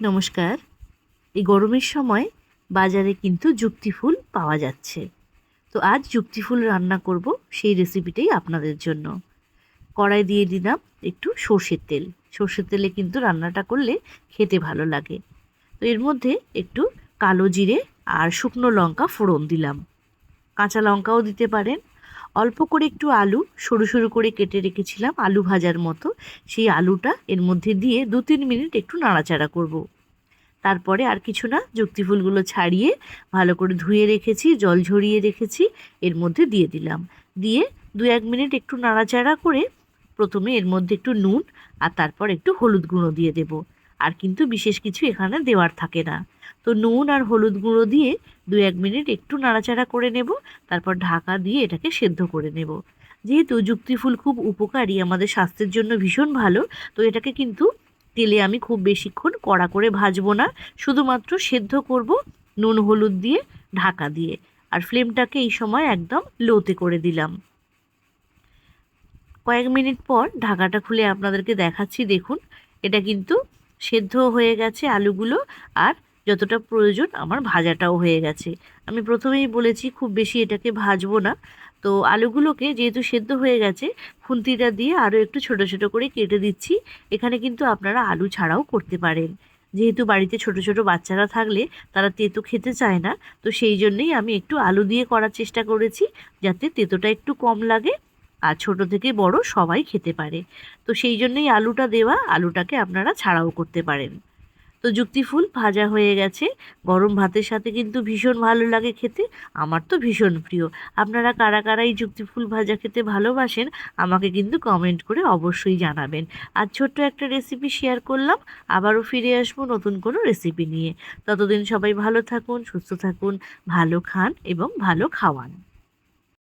নমস্কার। এই গরমের সময় বাজারে কিন্তু যুক্তি ফুল পাওয়া যাচ্ছে। তো আজ যুক্তি ফুল রান্না করব সেই রেসিপিটাই আপনাদের জন্য। কড়াই দিয়ে দিলাম একটু সর্ষের তেল। সর্ষের তেলে কিন্তু রান্নাটা করলে খেতে ভালো লাগে। তো এর মধ্যে একটু কালো জিরে আর শুকনো লঙ্কা ফোড়ন দিলাম। কাঁচা লঙ্কাও দিতে পারেন। অল্প করে একটু আলু, সরু সরু করে কেটে রেখেছিলাম আলু ভাজার মতো। সেই আলুটা এর মধ্যে দিয়ে দু তিন মিনিট একটু নাড়াচাড়া করব। তারপরে আর কিছু না, যুক্তি ফুলগুলো ছাড়িয়ে ভালো করে ধুয়ে রেখেছি, জল ঝরিয়ে রেখেছি, এর মধ্যে দিয়ে দিলাম। দিয়ে দু এক মিনিট একটু নাড়াচাড়া করে প্রথমে এর মধ্যে একটু নুন আর তারপর একটু হলুদ গুঁড়ো দিয়ে দেব। আর কিন্তু বিশেষ কিছু এখানে দেওয়ার থাকে না। তো নুন আর হলুদ গুঁড়ো দিয়ে দু এক মিনিট একটু নাড়াচাড়া করে নেব, তারপর ঢাকা দিয়ে এটাকে সেদ্ধ করে নেব। যেহেতু যুক্তি ফুল খুব উপকারী, আমাদের স্বাস্থ্যের জন্য ভীষণ ভালো, তো এটাকে কিন্তু তেলে আমি খুব বেশিক্ষণ কড়া করে ভাজবো না। শুধুমাত্র সেদ্ধ করব নুন হলুদ দিয়ে ঢাকা দিয়ে। আর ফ্লেমটাকে এই সময় একদম লোতে করে দিলাম। কয়েক মিনিট পর ঢাকাটা খুলে আপনাদেরকে দেখাচ্ছি, দেখুন। এটা কিন্তু সেদ্ধ হয়ে গেছে আলুগুলো আর যতটা প্রয়োজন আমার ভাজাটাও হয়ে গেছে। আমি প্রথমেই বলেছি খুব বেশি এটাকে ভাজবো না। তো আলুগুলোকে যেহেতু সেদ্ধ হয়ে গেছে, খুন্তিটা দিয়ে আরও একটু ছোট ছোট করে কেটে দিচ্ছি। এখানে কিন্তু আপনারা আলু ছাড়াও করতে পারেন। যেহেতু বাড়িতে ছোট ছোট বাচ্চারা থাকলে তারা তেতো খেতে চায় না, তো সেই জন্যেই আমি একটু আলু দিয়ে করার চেষ্টা করেছি যাতে তেতোটা একটু কম লাগে আর ছোট থেকে বড় সবাই খেতে পারে। তো সেই জন্যই আলুটা দেওয়া, আলুটাকে আপনারা ছাড়াও করতে পারেন। তো যুক্তি ফুল ভাজা হয়ে গেছে। গরম ভাতের সাথে কিন্তু ভীষণ ভালো লাগে খেতে। আমার তো ভীষণ প্রিয়। আপনারা কারা কারা এই যুক্তি ফুল ভাজা খেতে ভালোবাসেন, আমাকে কিন্তু কমেন্ট করে অবশ্যই জানাবেন। আর ছোট্ট একটা রেসিপি শেয়ার করলাম, আবারও ফিরে আসব নতুন কোনো রেসিপি নিয়ে। ততদিন সবাই ভালো থাকুন, সুস্থ থাকুন, ভালো খান এবং ভালো খাওয়ান।